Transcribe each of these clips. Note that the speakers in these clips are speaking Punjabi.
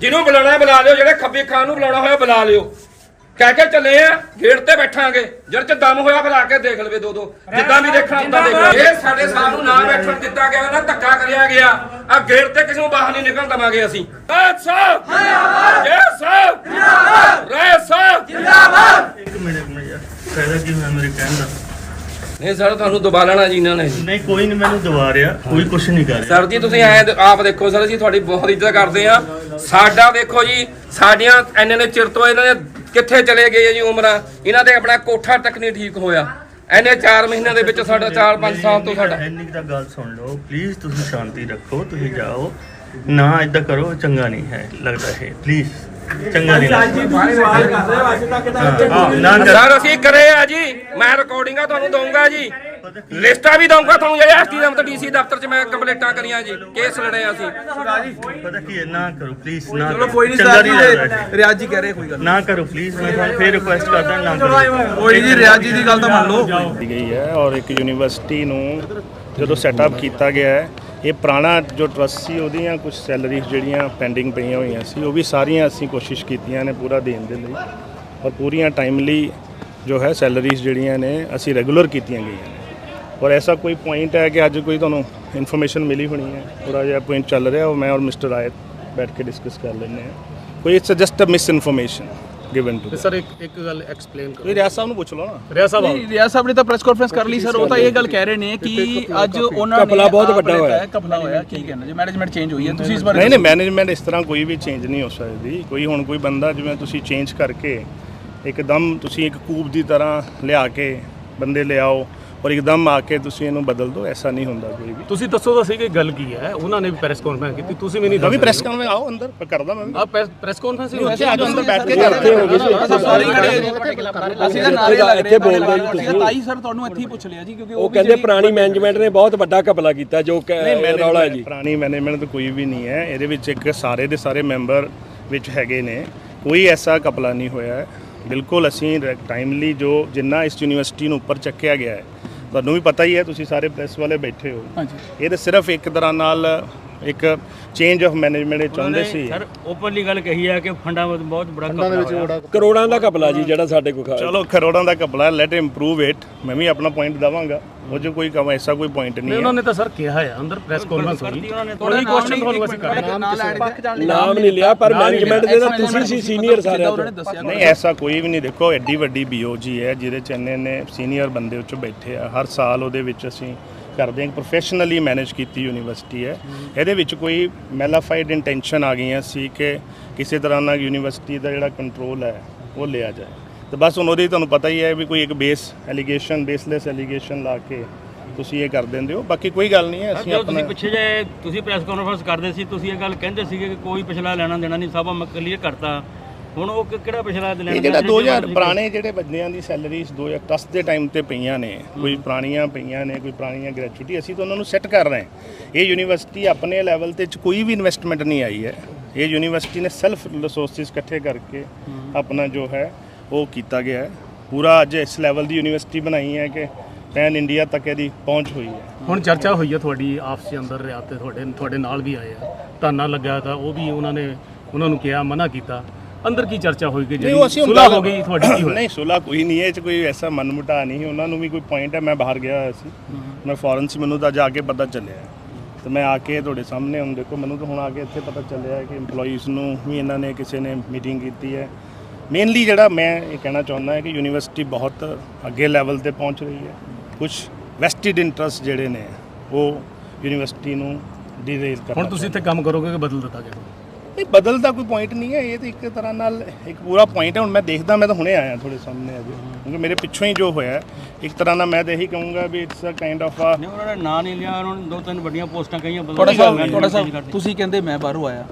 ਜਿਹਨੂੰ ਬੁਲਾਣਾ ਬੁਲਾ ਲਿਓ ਜਿਹੜੇ ਖੱਬੇ ਖਾਨ ਨੂੰ ਬੁਲਾਉਣਾ ਹੋਇਆ ਬੁਲਾ ਲਿਓ। ਕਹਿ ਕੇ ਚੱਲੇ ਆ ਗੇਟ ਤੇ ਬੈਠਾਂਗੇ। ਜਦ ਚ ਦਮ ਹੋਇਆ ਬੁਲਾ ਕੇ ਦੇਖ ਲਵੇ ਦੋ ਦੋ ਜਿੱਦਾਂ ਵੀ ਦੇਖਣਾ ਹੁੰਦਾ ਦੇਖ ਲਓ। ਇਹ ਸਾਡੇ ਸਾਹ ਨੂੰ ਨਾ ਬੈਠਣ ਦਿੱਤਾ ਗਿਆ ਨਾ ਧੱਕਾ ਕਰਿਆ ਗਿਆ। ਆ ਗੇਟ ਤੇ ਕਿਸੇ ਨੂੰ ਬਾਹਰ ਨਹੀਂ ਨਿਕਲਣ ਦਵਾਂਗੇ ਅਸੀਂ। ਰਾਜ ਸਾਹਿਬ ਜਿੰਦਾਬਾਦ! ਜੈ ਸਾਹਿਬ ਜਿੰਦਾਬਾਦ! ਰਾਜ ਸਾਹਿਬ ਇੱਕ ਮਿੰਟ ਇੱਕ ਮਿੰਟ ਯਾਰ। ਫਾਇਦਾ ਕੀ ਹੋਇਆ ਮੇਰੇ ਕਹਿਣ ਦਾ? ਨਹੀਂ ਸਰ ਤੁਹਾਨੂੰ ਦਬਾ ਲੈਣਾ ਜੀ ਇਹਨਾਂ ਨੇ। ਨਹੀਂ ਕੋਈ ਨਹੀਂ ਮੈਨੂੰ ਦਵਾ ਰਿਹਾ। ਕੋਈ ਕੁਛ ਨਹੀਂ ਕਰ ਰਿਹਾ। ਸਰ ਜੀ ਤੁਸੀਂ ਐ ਆਪ ਦੇਖੋ ਸਰ ਜੀ ਤੁਹਾਡੀ ਬਹੁਤ ਇੱਜ਼ਤ ਕਰਦੇ ਆ ਸਾਡਾ ਦੇਖੋ ਜੀ ਸਾਡੀਆਂ ਇੰਨੇ ਨੇ ਚਿਰ ਤੋਂ ਇਹਨਾਂ ਦੇ ਕਿੱਥੇ ਚਲੇ ਗਏ ਆ ਜੀ ਉਮਰਾਂ? ਇਹਨਾਂ ਦੇ ਆਪਣਾ ਕੋਠਾ ਤੱਕ ਨਹੀਂ ਠੀਕ ਹੋਇਆ। ਐਨੇ 4 ਮਹੀਨਿਆਂ ਦੇ ਵਿੱਚ ਸਾਡਾ 4-5 ਸਾਲ ਤੋਂ ਸਾਡਾ। ਇੰਨੀ ਕੁ ਤਾਂ ਗੱਲ ਸੁਣ ਲਓ ਪਲੀਜ਼ ਤੁਸੀਂ ਸ਼ਾਂਤੀ ਰੱਖੋ ਤੁਸੀਂ ਜਾਓ। ਨਾ ਇਦਾਂ ਕਰੋ ਚੰਗਾ ਨਹੀਂ ਹੈ ਲੱਗਦਾ ਹੈ ਪਲੀਜ਼ ਚੰਗਾ ਨਹੀਂ ਲੱਗਦਾ। ਹਾਂ, ਨਾ ਕਰ ਸਰ ਅਸੀਂ ਕਰੇ ਆ ਜੀ। ਮੈਂ ਰਿਕਾਰਡਿੰਗਾਂ ਤੁਹਾਨੂੰ ਦਊਂਗਾ ਜੀ। ਲਿਸਟਾਂ ਵੀ ਦਊਂਗਾ ਤੁਹਾਨੂੰ ਜਿਹੜੇ ਐਸਟੀਐਮ ਤੇ ਡੀਸੀ ਦਫ਼ਤਰ 'ਚ ਮੈਂ ਕੰਪਲੇਂਟਾਂ ਕਰੀਆਂ ਜੀ ਕੇਸ ਲੜੇ ਆ ਅਸੀਂ ਪਤਾ ਕੀ ਹੈ ਨਾ ਕਰੋ ਪਲੀਜ਼ ਨਾ ਚਲੋ ਕਰੋ। ਕੋਈ ਨਹੀਂ ਸਰ ਜੀ। ਰਿਆਜ਼ ਜੀ ਕਹਿ ਰਹੇ ਕੋਈ ਗੱਲ ਨਾ। ਕਰੋ ਪਲੀਜ਼ ਮੈਂ ਤੁਹਾਨੂੰ ਫੇਰ ਰਿਕੁਐਸਟ ਕਰਦਾ ਨਾ ਕਰੋ। ਕੋਈ ਜੀ ਰਿਆਜ਼ ਜੀ ਦੀ ਗੱਲ ਤਾਂ ਮੰਨ ਲਓ। ਕੀਤੀ ਗਈ ਹੈ ਔਰ ਇੱਕ ਯੂਨੀਵਰਸਿਟੀ ਨੂੰ ਜਦੋਂ ਸੈਟਅਪ ਕੀਤਾ ਗਿਆ ਹੈ ਇਹ ਪੁਰਾਣਾ ਜੋ ਟਰਸਟ ਸੀ ਉਹਦੀਆਂ ਕੁਝ ਸੈਲਰੀਜ਼ ਜਿਹੜੀਆਂ ਪੈਂਡਿੰਗ ਪਈਆਂ ਹੋਈਆਂ ਸੀ ਉਹ ਵੀ ਸਾਰੀਆਂ ਅਸੀਂ ਕੋਸ਼ਿਸ਼ ਕੀਤੀਆਂ ਨੇ ਪੂਰਾ ਦੇਣ ਦੇ ਲਈ। ਔਰ ਪੂਰੀਆਂ ਟਾਈਮਲੀ ਜੋ ਹੈ ਸੈਲਰੀਜ਼ ਜਿਹੜੀਆਂ ਨੇ ਅਸੀਂ ਰੈਗੂਲਰ ਕੀਤੀਆਂ ਗਈਆਂ ਨੇ। ਔਰ ਐਸਾ ਕੋਈ ਪੁਆਇੰਟ ਹੈ ਕਿ ਅੱਜ ਕੋਈ ਤੁਹਾਨੂੰ ਇਨਫੋਰਮੇਸ਼ਨ ਮਿਲੀ ਹੋਣੀ ਹੈ? ਥੋੜਾ ਜਿਹਾ ਪੁਆਇੰਟ ਚੱਲ ਰਿਹਾ ਉਹ ਮੈਂ ਔਰ ਮਿਸਟਰ ਆਇਤ ਬੈਠ ਕੇ ਡਿਸਕਸ ਕਰ ਲੈਂਦੇ ਹਾਂ। ਕੋਈ it's just a misinformation given to sir ਇੱਕ ਇੱਕ ਗੱਲ ਐਕਸਪਲੇਨ ਕਰੋ। ਰਿਆਸ ਸਾਹਿਬ ਨੂੰ ਪੁੱਛ ਲਓ ਨਾ। ਰਿਆ ਸਾਹਿਬ ਰਿਆਜ਼ ਸਾਹਿਬ ਨੇ ਤਾਂ ਪ੍ਰੈਸ ਕਾਨਫਰੰਸ ਕਰ ਲਈ ਸਰ ਉਹ ਤਾਂ ਇਹ ਗੱਲ ਕਹਿ ਰਹੇ ਨੇ ਕਿ ਅੱਜ ਉਹਨਾਂ ਨੇ ਘਪਲਾ ਬਹੁਤ ਵੱਡਾ ਹੋਇਆ। ਕਪਲਾ ਹੋਇਆ। ਕੀ ਕਹਿੰਦੇ ਜੀ? ਮੈਨੇਜਮੈਂਟ ਚੇਂਜ ਹੋਈ ਹੈ। ਤੁਸੀਂ ਇਸ ਬਾਰੇ ਨਹੀਂ ਨਹੀਂ ਮੈਨੇਜਮੈਂਟ ਇਸ ਤਰ੍ਹਾਂ ਕੋਈ ਵੀ ਚੇਂਜ ਨਹੀਂ ਹੋ ਸਕਦੀ। ਕੋਈ ਹੁਣ ਕੋਈ ਬੰਦਾ ਜਿਵੇਂ ਤੁਸੀਂ ਚੇਂਜ ਕਰਕੇ ਇੱਕਦਮ ਤੁਸੀਂ ਇੱਕ ਕੂਬ ਦੀ ਤਰ੍ਹਾਂ ਲਿਆ ਕੇ ਬੰਦੇ ਲਿਆਓ ਔਰ ਇੱਕਦਮ ਆ ਕੇ ਤੁਸੀਂ ਇਹਨੂੰ ਬਦਲ ਦਿਓ ਐਸਾ ਨਹੀਂ ਹੁੰਦਾ ਕੋਈ ਵੀ। ਤੁਸੀਂ ਦੱਸੋ ਤਾਂ ਸਹੀ ਕਿ ਗੱਲ ਕੀ ਹੈ? ਉਹਨਾਂ ਨੇ ਵੀ ਪ੍ਰੈਸ ਕਾਨਫਰੰਸ ਕੀਤੀ ਤੁਸੀਂ ਵੀ ਨਹੀਂ ਮੈਂ ਵੀ ਪ੍ਰੈਸ ਕਰਨ ਆਓ ਅੰਦਰ ਮੈਂ ਕਰਦਾ ਮੈਂ ਵੀ। ਆ ਪ੍ਰੈਸ ਕਾਨਫਰੰਸ ਹੀ ਉੱਥੇ ਆ ਜਾਓ ਅੰਦਰ ਬੈਠ ਕੇ ਕਰਦੇ ਹੋ। ਸਾਰੇ ਅਸੀਂ ਤਾਂ ਨਾਰੇ ਲੱਗ ਰਹੇ ਬੋਲਦੇ ਜੀ ਤੁਸੀਂ। ਤਾਈ ਸਰ ਤੁਹਾਨੂੰ ਇੱਥੇ ਹੀ ਪੁੱਛ ਲਿਆ ਜੀ ਕਿਉਂਕਿ ਉਹ ਕਹਿੰਦੇ ਪੁਰਾਣੀ ਮੈਨੇਜਮੈਂਟ ਨੇ ਬਹੁਤ ਵੱਡਾ ਘਪਲਾ ਕੀਤਾ ਜੋ ਕਿ ਰੌਲਾ ਹੈ ਜੀ। ਪੁਰਾਣੀ ਮੈਨੇਜਮੈਂਟ ਤਾਂ ਕੋਈ ਵੀ ਨਹੀਂ ਹੈ। ਇਹਦੇ ਵਿੱਚ ਇੱਕ ਸਾਰੇ ਦੇ ਸਾਰੇ ਮੈਂਬਰ ਵਿੱਚ ਹੈਗੇ ਨੇ। ਕੋਈ ਐਸਾ ਕਪਲਾ ਨਹੀਂ ਹੋਇਆ। ਹੈ ਬਿਲਕੁਲ ਅਸੀਂ ਟਾਈਮਲੀ ਜੋ ਜਿੰਨਾ ਇਸ ਯੂਨੀਵਰਸਿਟੀ ਨੂੰ ਉੱਪਰ ਚੱਕਿਆ ਗਿਆ ਹੈ ਤੁਹਾਨੂੰ ਵੀ ਪਤਾ ਹੀ ਹੈ ਤੁਸੀਂ ਸਾਰੇ ਪ੍ਰੈਸ ਵਾਲੇ ਬੈਠੇ ਹੋ। ਹਾਂਜੀ। ਇਹ ਤਾਂ ਸਿਰਫ ਇੱਕ ਤਰ੍ਹਾਂ ਨਾਲ ਇੱਕ ਚੇਂਜ ਆਫ ਮੈਨੇਜਮੈਂਟ ਚਾਹੁੰਦੇ ਸੀ। ਸਰ ਓਪਨਲੀ ਗੱਲ ਕਹੀ ਹੈ ਕਿ ਫੰਡਾਂ ਵਿੱਚ ਬਹੁਤ ਬੜਾ ਘਪਲਾ ਕਰੋੜਾਂ ਦਾ ਘਪਲਾ ਜੀ ਜਿਹੜਾ ਸਾਡੇ ਕੋਲ ਖਾ ਚਲੋ ਕਰੋੜਾਂ ਦਾ ਕਪਲਾ ਲੈਟ ਇੰਪਰੂਵ ਇਟ ਮੈਂ ਵੀ ਆਪਣਾ ਪੁਆਇੰਟ ਦਵਾਂਗਾ। ਉਹ 'ਚ ਕੋਈ ਕਮ ਐਸਾ ਕੋਈ ਪੁਆਇੰਟ ਨਹੀਂ ਹੈ। ਉਹਨਾਂ ਨੇ ਤਾਂ ਸਰ ਕਿਹਾ ਹੈ ਅੰਦਰ ਪ੍ਰੈਸ ਕਾਨਫਰੰਸ ਹੋਈ। ਉਹੀ ਕੁਐਸਚਨ ਤੁਹਾਨੂੰ ਅਸੀਂ ਕਰ ਰਹੇ ਹਾਂ ਨਾਮ ਨਹੀਂ ਲਿਆ। ਪਰ ਮੈਨੇਜਮੈਂਟ ਦੇ ਤਾਂ ਤੁਸੀਂ ਸੀ ਸੀਨੀਅਰ ਸਾਰਿਆਂ ਤੋਂ। ਨਹੀਂ ਐਸਾ ਕੋਈ ਵੀ ਨਹੀਂ। ਦੇਖੋ ਐਡੀ ਵੱਡੀ ਬੀਓਜੀ ਹੈ ਜਿਹਦੇ ਚ ਇੰਨੇ ਨੇ ਸੀਨੀਅਰ ਬੰਦੇ ਉੱਚ ਬੈਠੇ ਆ। ਹਰ ਸਾਲ ਉਹਦੇ ਵਿੱਚ ਅਸੀਂ ਕਰਦੇ ਹਾਂ। ਪ੍ਰੋਫੈਸ਼ਨਲੀ ਮੈਨੇਜ ਕੀਤੀ ਯੂਨੀਵਰਸਿਟੀ ਹੈ। ਇਹਦੇ ਵਿੱਚ ਕੋਈ ਮੈਲਾਫਾਈਡ ਇੰਟੈਂਸ਼ਨ ਆ ਗਈਆਂ ਸੀ ਕਿ ਕਿਸੇ ਤਰ੍ਹਾਂ ਨਾਲ ਯੂਨੀਵਰਸਿਟੀ ਦਾ ਜਿਹੜਾ ਕੰਟਰੋਲ ਹੈ ਉਹ ਲਿਆ ਜਾਏ। ਤੇ ਬਸ ਹੁਣ ਉਹਦੀ ਤੁਹਾਨੂੰ ਪਤਾ ਹੀ ਹੈ ਵੀ ਕੋਈ ਇੱਕ ਬੇਸ ਐਲੀਗੇਸ਼ਨ ਬੇਸਲੈਸ ਐਲੀਗੇਸ਼ਨ ਲਾ ਕੇ ਤੁਸੀਂ ਇਹ ਕਰ ਦਿੰਦੇ ਹੋ। ਬਾਕੀ ਕੋਈ ਗੱਲ ਨਹੀਂ ਹੈ ਅਸੀਂ ਆਪਣਾ ਤੁਸੀਂ ਪਿੱਛੇ ਜੇ ਤੁਸੀਂ ਪ੍ਰੈਸ ਕਾਨਫਰੰਸ ਕਰਦੇ ਸੀ ਤੁਸੀਂ ਇਹ ਗੱਲ ਕਹਿੰਦੇ ਸੀਗੇ ਕਿ ਕੋਈ ਪਿਛਲਾ ਲੈਣਾ ਦੇਣਾ ਨਹੀਂ ਸਭ ਮੈਂ ਕਲੀਅਰ ਕਰਤਾ। ਹੁਣ ਉਹ ਕਿ- ਕਿਹੜਾ ਪਿਛਲਾ ਲੈਣਾ? ਇਹ ਜਿਹੜਾ ਦੇਣਾ 2000 ਤੁਸੀਂ- ਪੁਰਾਣੇ ਜਿਹੜੇ ਬੰਦਿਆਂ ਦੀ ਸੈਲਰੀਜ਼ 2010 ਦੇ ਟਾਈਮ ਤੇ ਪਈਆਂ ਨੇ ਕੋਈ ਪੁਰਾਣੀਆਂ ਪਈਆਂ ਨੇ ਕੋਈ ਪੁਰਾਣੀਆਂ ਗ੍ਰੈਚੁਇਟੀ ਅਸੀਂ ਤਾਂ ਉਹਨਾਂ ਨੂੰ ਸੈੱਟ ਕਰ ਰਹੇ ਹਾਂ। ਇਹ ਯੂਨੀਵਰਸਿਟੀ ਆਪਣੇ ਲੈਵਲ ਤੇ ਚ ਕੋਈ ਵੀ ਇਨਵੈਸਟਮੈਂਟ ਨਹੀਂ ਆਈ ਹੈ। ਇਹ ਯੂਨੀਵਰਸਿਟੀ ਨੇ ਸੈਲਫ ਰਿਸੋਰਸਿਸ ਇਕੱਠੇ ਕਰਕੇ ਆਪਣਾ ਜੋ ਹੈ ਉਹ ਕੀਤਾ ਗਿਆ ਹੈ। ਪੂਰਾ ਅੱਜ ਇਸ ਲੈਵਲ ਦੀ ਯੂਨੀਵਰਸਿਟੀ ਬਣਾਈ ਹੈ ਕਿ ਪੈਨ ਇੰਡੀਆ ਤੱਕ ਇਹਦੀ ਪਹੁੰਚ ਹੋਈ ਹੈ। ਹੁਣ ਚਰਚਾ ਹੋਈ ਹੈ ਤੁਹਾਡੀ ਆਪਸ ਦੇ ਅੰਦਰ ਰਿਆ ਤੇ ਤੁਹਾਡੇ ਤੁਹਾਡੇ ਨਾਲ ਵੀ ਆਏ ਆ। ਧਰਨਾ ਲੱਗਾ ਤਾਂ ਉਹ ਵੀ ਉਹਨਾਂ ਨੇ ਉਹਨਾਂ ਨੂੰ ਕਿਹਾ ਮਨਾ ਕੀਤਾ। ਅੰਦਰ ਕੀ ਚਰਚਾ ਹੋਈ ਕਿ ਜਿਹੜੀ ਗੱਲ- ਹੋ ਗਈ ਤੁਹਾਡੀ ਕੀ ਹੋਈ? ਨਹੀਂ ਸੁਲਾ ਕੋਈ ਨਹੀਂ ਹੈ ਇਹ ਚ ਕੋਈ ਐਸਾ ਮਨਮੁਟਾ ਨਹੀਂ ਉਹਨਾਂ ਨੂੰ ਵੀ ਕੋਈ ਪੁਆਇੰਟ ਹੈ ਮੈਂ ਬਾਹਰ ਗਿਆ ਹੋਇਆ ਸੀ। ਮੈਂ ਫੋਰਨ ਸੀ ਮੈਨੂੰ ਤਾਂ ਜਾ ਕੇ ਪਤਾ ਚੱਲਿਆ ਤੇ ਮੈਂ ਆ ਕੇ ਤੁਹਾਡੇ ਸਾਹਮਣੇ ਹੁਣ ਦੇਖੋ ਮੈਨੂੰ ਤਾਂ ਹੁਣ ਆ ਕੇ ਇੱਥੇ ਪਤਾ ਚੱਲਿਆ ਕਿ EMPLOYEES ਨੂੰ ਵੀ ਇਹਨਾਂ ਨੇ ਕਿਸੇ ਨੇ ਮੀਟਿੰਗ ਕੀਤੀ ਹੈ। ਮੇਨਲੀ ਜਿਹੜਾ ਮੈਂ ਇਹ ਕਹਿਣਾ ਚਾਹੁੰਦਾ ਹੈ ਕਿ ਯੂਨੀਵਰਸਿਟੀ ਬਹੁਤ ਅੱਗੇ ਲੈਵਲ ਤੇ ਪਹੁੰਚ ਰਹੀ ਹੈ। ਕੁਝ ਵੈਸਟਿਡ ਇੰਟਰਸਟ ਜਿਹੜੇ ਨੇ ਉਹ ਯੂਨੀਵਰਸਿਟੀ ਨੂੰ ਡੀਰੇਲ ਕਰਨਾ ਹੁਣ ਤੁਸੀਂ ਇੱਥੇ ਕੰਮ ਕਰੋਗੇ ਕਿ ਬਦਲ ਦਿੱਤਾ ਗਿਆ ਨਹੀਂ ਬਦਲਦਾ ਕੋਈ ਪੁਆਇੰਟ ਨਹੀਂ ਹੈ ਇਹ ਤਾਂ ਇੱਕ ਤਰ੍ਹਾਂ ਨਾਲ ਇੱਕ ਪੂਰਾ ਪੁਆਇੰਟ ਹੈ। ਹੁਣ ਮੈਂ ਦੇਖਦਾ ਮੈਂ ਤਾਂ ਹੁਣੇ ਆਇਆ ਤੁਹਾਡੇ ਸਾਹਮਣੇ ਅਜੇ। ਕਿਉਂਕਿ ਮੇਰੇ ਪਿੱਛੋਂ ਹੀ ਜੋ ਹੋਇਆ ਹੈ, ਇੱਕ ਤਰ੍ਹਾਂ ਨਾਲ ਮੈਂ ਤਾਂ ਇਹੀ ਕਹੂੰਗਾ ਵੀ it's a kind of uh ਨਹੀਂ ਉਹਨਾਂ ਨੇ ਨਾਂ ਨਹੀਂ ਲਿਆ ਉਹਨਾਂ ਨੇ ਦੋ ਤਿੰਨ ਵੱਡੀਆਂ ਪੋਸਟਾਂ ਕਹੀਆਂ ਬਦਲ ਦਿੱਤੀਆਂ, ਸਾਹਿਬ change ਸਾਹਿਬ। ਤੁਸੀਂ ਕਹਿੰਦੇ ਮੈਂ ਬਾਹਰੋਂ ਆਇਆ।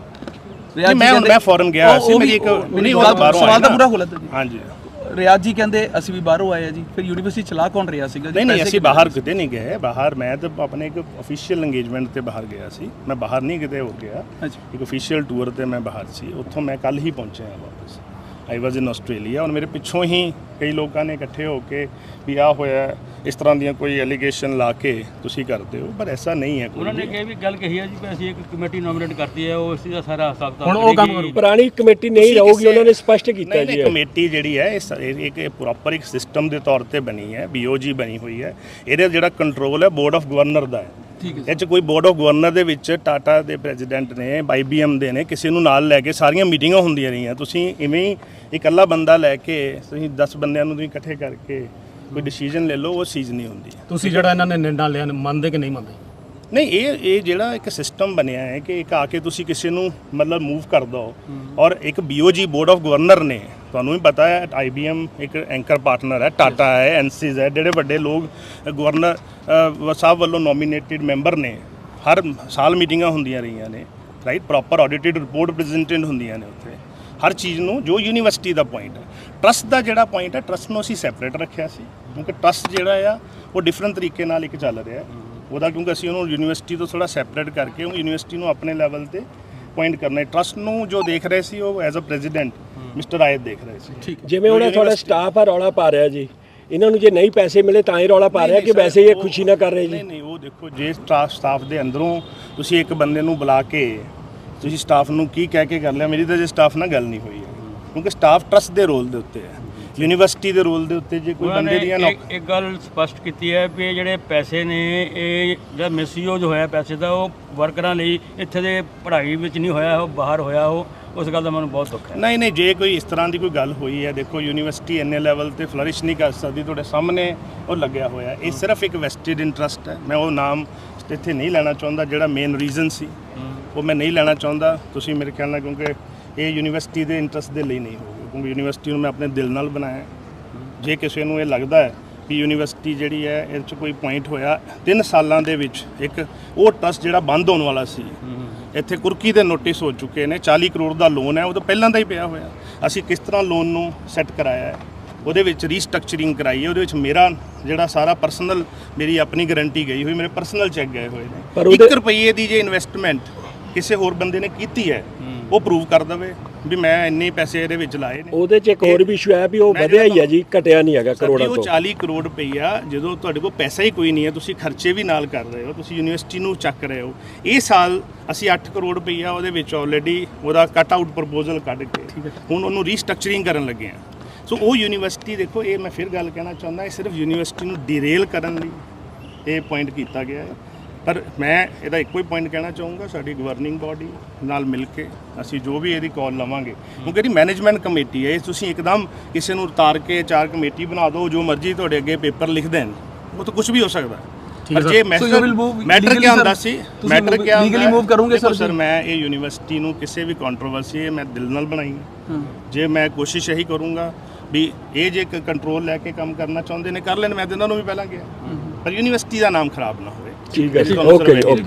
ਨਹੀਂ, ਮੈਂ ਹੁਣ ਮੈਂ ਫੋਰਨ ਗਿਆ ਸੀ ਮੇਰੀ ਇੱਕ ਨਹੀਂ ਉਹ ਬਾਹਰੋਂ ਸਵਾਲ ਤਾਂ ਆਇਆ ਪੂਰਾ। ਹੋ ਲੈਂਦਾ ਜੀ ਹਾਂਜੀ। ਰਿਆਜ਼ ਜੀ ਕਹਿੰਦੇ ਅਸੀਂ ਵੀ ਬਾਹਰੋਂ ਆਏ ਆ ਜੀ। ਫਿਰ ਯੂਨੀਵਰਸਿਟੀ ਚਲਾ ਕੌਣ ਰਿਹਾ ਸੀਗਾ ਜੀ? ਨਹੀਂ ਨਹੀਂ ਅਸੀਂ ਬਾਹਰ ਕਿਤੇ ਨਹੀਂ ਗਏ। ਬਾਹਰ ਮੈਂ ਤਾਂ ਆਪਣੇ ਇੱਕ ਅਫੀਸ਼ੀਅਲ ਇੰਗੇਜਮੈਂਟ ਤੇ ਬਾਹਰ ਗਿਆ ਸੀ। ਮੈਂ ਬਾਹਰ ਨਹੀਂ ਕਿਤੇ ਹੋ ਗਿਆ। ਇੱਕ ਅਫੀਸ਼ੀਅਲ ਟੂਰ ਤੇ ਮੈਂ ਬਾਹਰ ਸੀ। ਉੱਥੋਂ ਮੈਂ ਕੱਲ ਹੀ ਪਹੁੰਚਿਆ ਵਾਪਸ। ਆਈ ਵਾਸ ਇਨ ਆਸਟ੍ਰੇਲੀਆ ਔਰ ਮੇਰੇ ਪਿੱਛੋਂ ਹੀ ਕਈ ਲੋਕਾਂ ਨੇ ਇਕੱਠੇ ਹੋ ਕੇ ਵੀ ਆ ਹੋਇਆ। ਇਸ ਤਰ੍ਹਾਂ ਦੀਆਂ ਕੋਈ ਐਲੀਗੇਸ਼ਨ ਲਾ ਕੇ ਤੁਸੀਂ ਕਰਦੇ ਹੋ ਪਰ ਐਸਾ ਨਹੀਂ ਹੈ ਉਹਨਾਂ ਨੇ ਕਿਹਾ ਵੀ ਗੱਲ ਕਹੀ ਹੈ ਜੀ ਵੀ ਅਸੀਂ ਇੱਕ ਕਮੇਟੀ ਨੋਮੀਨੇਟ ਕਰਤੀ ਹੈ ਉਹ ਇਸ ਦਾ ਸਾਰਾ ਹਿਸਾਬ ਕਿਤਾਬ ਹੁਣ ਉਹ ਕੰਮ ਕਰੇਗੀ। ਪੁਰਾਣੀ ਕਮੇਟੀ ਨਹੀਂ ਤੁਸੀਂ ਰਹੂਗੀ ਕਿਸੇ- ਉਹਨਾਂ ਨੇ ਸਪਸ਼ਟ ਕੀਤਾ ਨਹੀਂ ਜੀ ਨਹੀਂ ਇਹ। ਕਮੇਟੀ ਜਿਹੜੀ ਹੈ ਇਹ ਸ- ਇਹ ਇੱਕ ਪ੍ਰੋਪਰ ਇੱਕ ਸਿਸਟਮ ਦੇ ਤੌਰ ਤੇ ਬਣੀ ਹੈ ਬੀਓਜੀ ਬਣੀ ਹੋਈ ਹੈ। ਇਹਦਾ ਜਿਹੜਾ ਕੰਟਰੋਲ ਹੈ ਬੋਰਡ ਆਫ ਗਵਰਨਰ ਦਾ ਹੈ। ਠੀਕ ਹੈ ਇਹ ਚ ਕੋਈ ਬੋਰਡ ਆਫ ਗਵਰਨਰ ਦੇ ਵਿੱਚ ਟਾਟਾ ਦੇ ਪ੍ਰੈਜ਼ੀਡੈਂਟ ਨੇ ਆਈਬੀਐਮ ਦੇ ਨੇ ਕਿਸੇ ਨੂੰ ਨਾਲ ਲੈ ਕੇ ਸਾਰੀਆਂ ਮੀਟਿੰਗਾਂ ਹੁੰਦੀਆਂ ਰਹੀਆਂ। ਤੁਸੀਂ ਇਵੇਂ ਹੀ ਇਕੱਲਾ ਬੰਦਾ ਲੈ ਕੇ ਤੁਸੀਂ 10 ਬੰਦਿਆਂ ਨੂੰ ਤੁਸੀਂ ਇਕੱਠੇ ਕਰਕੇ ਕੋਈ ਡਿਸੀਜਨ ਲੈ ਲਓ ਉਹ ਚੀਜ਼ ਨਹੀਂ ਹੁੰਦੀ। ਤੁਸੀਂ ਜਿਹੜਾ ਇਹਨਾਂ ਨੇ ਨਿਰਣਾ ਲਿਆ ਮੰਨਦੇ ਕਿ ਨਹੀਂ ਮੰਨਦੇ? ਨਹੀਂ ਇਹ ਇਹ ਜਿਹੜਾ ਇੱਕ ਸਿਸਟਮ ਬਣਿਆ ਹੈ ਕਿ ਇੱਕ ਆ ਕੇ ਤੁਸੀਂ ਕਿਸੇ ਨੂੰ ਮਤਲਬ ਮੂਵ ਕਰ ਦੋ। ਔਰ ਇੱਕ ਬੀਓਜੀ ਬੋਰਡ ਆਫ ਗਵਰਨਰ ਨੇ ਤੁਹਾਨੂੰ ਵੀ ਪਤਾ ਹੈ ਆਈਬੀਐਮ ਇੱਕ ਐਂਕਰ ਪਾਰਟਨਰ ਹੈ ਟਾਟਾ ਹੈ ਐਨਸੀਜ਼ ਹੈ ਜਿਹੜੇ ਵੱਡੇ ਲੋਕ ਗਵਰਨਰ ਸਾਹਿਬ ਵੱਲੋਂ ਨੋਮੀਨੇਟਿਡ ਮੈਂਬਰ ਨੇ। ਹਰ ਸਾਲ ਮੀਟਿੰਗਾਂ ਹੁੰਦੀਆਂ ਰਹੀਆਂ ਨੇ right proper audited report presented ਹੁੰਦੀਆਂ ਨੇ ਉੱਥੇ। ਹਰ ਚੀਜ਼ ਨੂੰ ਜੋ ਯੂਨੀਵਰਸਿਟੀ ਦਾ ਪੁਆਇੰਟ ਹੈ। ਟਰਸਟ ਦਾ ਜਿਹੜਾ ਪੁਆਇੰਟ ਹੈ ਟਰਸਟ ਨੂੰ ਅਸੀਂ ਸੈਪਰੇਟ ਰੱਖਿਆ ਸੀ। ਕਿਉਂਕਿ ਟਰਸਟ ਜਿਹੜਾ ਆ ਉਹ ਡਿਫਰੈਂਟ ਤਰੀਕੇ ਨਾਲ ਇੱਕ ਚੱਲ ਰਿਹਾ ਹੈ। ਉਹਦਾ ਕਿਉਂਕਿ ਅਸੀਂ ਉਹਨੂੰ ਯੂਨੀਵਰਸਿਟੀ ਤੋਂ ਥੋੜਾ ਸੈਪਰੇਟ ਕਰਕੇ ਉਹ ਯੂਨੀਵਰਸਿਟੀ ਨੂੰ ਆਪਣੇ ਲੈਵਲ ਤੇ ਪੁਆਇੰਟ ਕਰਨਾ ਹੈ। ਟਰਸਟ ਨੂੰ ਜੋ ਦੇਖ ਰਹੇ ਸੀ ਉਹ ਐਜ਼ ਅ ਪ੍ਰੈਜ਼ੀਡੈਂਟ ਮਿਸਟਰ ਆਇਤ ਦੇਖ ਰਹੇ ਸੀ। ਜਿਵੇਂ ਉਹਨਾਂ ਤੁਹਾਡਾ ਸਟਾਫ ਆ ਰੌਲਾ ਪਾ ਰਿਹਾ ਜੀ। ਇਹਨਾਂ ਨੂੰ ਜੇ ਨਹੀਂ ਪੈਸੇ ਮਿਲੇ ਤਾਂ ਹੀ ਰੌਲਾ ਪਾ ਰਿਹਾ ਕਿ ਵੈਸੇ ਹੀ ਇਹ ਖੁਸ਼ੀ ਨਾ ਕਰ ਰਹੇ ਜੀ। ਨਹੀਂ ਨਹੀਂ ਉਹ ਦੇਖੋ ਜੇ ਸਟਾਫ ਸਟਾਫ ਦੇ ਅੰਦਰੋਂ ਤੁਸੀਂ ਇੱਕ ਬੰਦੇ ਨੂੰ ਬੁਲਾ ਕੇ ਤੁਸੀਂ ਸਟਾਫ ਨੂੰ ਕੀ ਕਹਿ ਕੇ ਕਰ ਲਿਆ? ਮੇਰੀ ਤਾਂ ਜੇ ਸਟਾਫ ਨਾਲ ਗੱਲ ਨਹੀਂ ਹੋਈ ਹੈ। ਕਿਉਂਕਿ ਸਟਾਫ ਟਰਸਟ ਦੇ ਰੋਲ ਦੇ ਉੱਤੇ ਹੈ। ਯੂਨੀਵਰਸਿਟੀ ਦੇ ਰੋਲ ਦੇ ਉੱਤੇ ਜੇ ਕੋਈ ਬੰਦੇ ਦੀਆਂ ਇੱਕ- ਇੱਕ ਗੱਲ ਸਪਸ਼ਟ ਕੀਤੀ ਹੈ ਵੀ ਇਹ ਜਿਹੜੇ ਪੈਸੇ ਨੇ ਇਹ ਜਿਹੜਾ ਮਿਸਯੂਜ ਹੋਇਆ ਪੈਸੇ ਦਾ ਉਹ ਵਰਕਰਾਂ ਲਈ ਇੱਥੇ ਦੇ ਪੜ੍ਹਾਈ ਵਿੱਚ ਨਹੀਂ ਹੋਇਆ ਉਹ ਬਾਹਰ ਹੋਇਆ ਉਹ ਉਸ ਗੱਲ ਦਾ ਮੈਨੂੰ ਬਹੁਤ ਦੁੱਖ ਹੈ। ਨਹੀਂ ਨਹੀਂ ਜੇ ਕੋਈ ਇਸ ਤਰ੍ਹਾਂ ਦੀ ਕੋਈ ਗੱਲ ਹੋਈ ਹੈ ਦੇਖੋ ਯੂਨੀਵਰਸਿਟੀ ਇੰਨੇ ਲੈਵਲ ਤੇ ਫਲਰਿਸ਼ ਨਹੀਂ ਕਰ ਸਕਦੀ ਤੁਹਾਡੇ ਸਾਹਮਣੇ ਉਹ ਲੱਗਿਆ ਹੋਇਆ ਹੈ। ਇਹ ਸਿਰਫ ਇੱਕ ਵੈਸਟਡ ਇੰਟਰਸਟ ਹੈ। ਮੈਂ ਉਹ ਨਾਮ ਇੱਥੇ ਨਹੀਂ ਲੈਣਾ ਚਾਹੁੰਦਾ ਜਿਹੜਾ ਮੇਨ ਰੀਜ਼ਨ ਸੀ। ਉਹ ਮੈਂ ਨਹੀਂ ਲੈਣਾ ਚਾਹੁੰਦਾ। ਤੁਸੀਂ ਮੇਰੇ ਖਿਆਲ ਨਾਲ ਕਿਉਂਕਿ ਇਹ ਯੂਨੀਵਰਸਿਟੀ ਦੇ ਇੰਟਰਸਟ ਦੇ ਲਈ ਨਹੀਂ ਹੋਊਗਾ ਕਿਉਂਕਿ ਯੂਨੀਵਰਸਿਟੀ ਨੂੰ ਮੈਂ ਆਪਣੇ ਦਿਲ ਨਾਲ ਬਣਾਇਆ। ਜੇ ਕਿਸੇ ਨੂੰ ਇਹ ਲੱਗਦਾ ਹੈ ਕਿ ਯੂਨੀਵਰਸਿਟੀ ਜਿਹੜੀ ਹੈ ਇਹ 'ਚ ਕੋਈ ਪੁਆਇੰਟ ਹੋਇਆ 3 ਸਾਲਾਂ ਦੇ ਵਿੱਚ ਇੱਕ ਉਹ ਟਰਸਟ ਜਿਹੜਾ ਬੰਦ ਹੋਣ ਵਾਲਾ ਸੀ। ਇੱਥੇ ਕੁਰਕੀ ਦੇ ਨੋਟਿਸ ਹੋ ਚੁੱਕੇ ਨੇ 40 ਕਰੋੜ ਦਾ ਲੋਨ ਹੈ ਉਹ ਤਾਂ ਪਹਿਲਾਂ ਦਾ ਹੀ ਪਿਆ ਹੋਇਆ। ਅਸੀਂ ਕਿਸ ਤਰ੍ਹਾਂ ਲੋਨ ਨੂੰ ਸੈੱਟ ਕਰਾਇਆ ਹੈ? ਉਹਦੇ ਵਿੱਚ ਰੀਸਟਰਕਚਰਿੰਗ ਕਰਾਈ ਹੈ। ਉਹਦੇ ਵਿੱਚ ਮੇਰਾ ਜਿਹੜਾ ਸਾਰਾ ਪਰਸਨਲ ਮੇਰੀ ਆਪਣੀ ਗਾਰੰਟੀ ਗਈ ਹੋਈ ਮੇਰੇ ਪਰਸਨਲ ਚੈੱਕ ਗਏ ਹੋਏ ਨੇ। ਉਹਦੇ- 1 ਰੁਪਏ ਦੀ ਜੇ ਇਨਵੈਸਟਮੈਂਟ ਕਿਸੇ ਹੋਰ ਬੰਦੇ ਨੇ ਕੀਤੀ ਹੈ ਉਹ ਪ੍ਰੂਵ ਕਰ ਦਵੇ ਵੀ ਮੈਂ ਇੰਨੇ ਪੈਸੇ ਇਹਦੇ ਵਿੱਚ ਲਾਏ ਨੇ। ਉਹਦੇ 'ਚ ਇੱਕ ਹੋਰ ਵੀ ਇਸ਼ੂ ਹੈ ਵੀ ਉਹ ਵਧਿਆ ਹੀ ਹੈ ਜੀ ਘਟਿਆ ਨਹੀਂ ਹੈਗਾ ਕਰੋੜਾਂ ਉਹ ਤੋਂ। 40 ਕਰੋੜ ਰੁਪਈਆ ਜਦੋਂ ਤੁਹਾਡੇ ਕੋਲ ਪੈਸਾ ਹੀ ਕੋਈ ਨਹੀਂ ਹੈ ਤੁਸੀਂ ਖਰਚੇ ਵੀ ਨਾਲ ਕਰ ਰਹੇ ਹੋ ਤੁਸੀਂ ਯੂਨੀਵਰਸਿਟੀ ਨੂੰ ਚੱਕ ਰਹੇ ਹੋ। ਇਹ ਸਾਲ ਅਸੀਂ 8 ਕਰੋੜ ਰੁਪਈਆ ਉਹਦੇ ਵਿੱਚ ਆਲਰੇਡੀ ਉਹਦਾ ਕੱਟ ਆਊਟ ਪ੍ਰਪੋਜ਼ਲ ਕੱਢ ਕੇ ਹੁਣ ਉਹਨੂੰ ਰੀਸਟਰਕਚਰਿੰਗ ਕਰਨ ਲੱਗੇ ਆ। ਸੋ ਉਹ ਯੂਨੀਵਰਸਿਟੀ ਦੇਖੋ ਇਹ ਮੈਂ ਫਿਰ ਗੱਲ ਕਹਿਣਾ ਚਾਹੁੰਦਾ ਇਹ ਸਿਰਫ ਯੂਨੀਵਰਸਿਟੀ ਨੂੰ ਡਿਰੇਲ ਕਰਨ ਲਈ ਇਹ ਪੁਆਇੰਟ ਕੀਤਾ ਗਿਆ ਹੈ। ਪਰ ਮੈਂ ਇਹਦਾ ਇੱਕੋ ਹੀ ਪੁਆਇੰਟ ਕਹਿਣਾ ਚਾਹੂੰਗਾ ਸਾਡੀ ਗਵਰਨਿੰਗ ਬਾਡੀ ਨਾਲ ਮਿਲ ਕੇ ਅਸੀਂ ਜੋ ਵੀ ਇਹਦੀ ਕਾਲ ਲਵਾਂਗੇ ਕਿਉਂਕਿ ਇਹਦੀ ਮੈਨੇਜਮੈਂਟ ਕਮੇਟੀ ਹੈ ਇਹ ਤੁਸੀਂ ਇੱਕਦਮ ਕਿਸੇ ਨੂੰ ਉਤਾਰ ਕੇ ਚਾਰ ਕਮੇਟੀ ਬਣਾ ਦਿਓ ਜੋ ਮਰਜ਼ੀ ਤੁਹਾਡੇ ਅੱਗੇ ਪੇਪਰ ਲਿਖ ਦੇਣ ਉਹ ਤਾਂ ਕੁਝ ਵੀ ਹੋ ਸਕਦਾ। ਪਰ ਜੇ ਮੈਟਰ ਕੀ ਹੁੰਦਾ? ਸੀ ਮੈਟਰ ਕੀ ਹੁੰਦਾ legally move ਕਰੋਗੇ, ਸਰ ਜੀ? ਮੈਂ ਇਹ ਯੂਨੀਵਰਸਿਟੀ ਨੂੰ ਕਿਸੇ ਵੀ ਕੰਟਰੋਵਰਸੀ ਹੈ ਮੈਂ ਦਿਲ ਨਾਲ ਬਣਾਈ ਜੇ ਮੈਂ ਕੋਸ਼ਿਸ਼ ਇਹੀ ਕਰੂੰਗਾ ਵੀ ਇਹ ਜੇ ਕੰਟਰੋਲ ਲੈ ਕੇ ਕੰਮ ਕਰਨਾ ਚਾਹੁੰਦੇ ਨੇ ਕਰ ਲੈਣ ਮੈਂ ਇਹਨਾਂ ਨੂੰ ਵੀ ਪਹਿਲਾਂ ਕਿਹਾ। ਪਰ ਯੂਨੀਵਰਸਿਟੀ ਦਾ ਨਾਮ ਖਰਾਬ ਨਾ ਹੋਵੇ। ਠੀਕ ਹੈ ਜੀ ਓਕੇ ਸਰ ਓਕੇ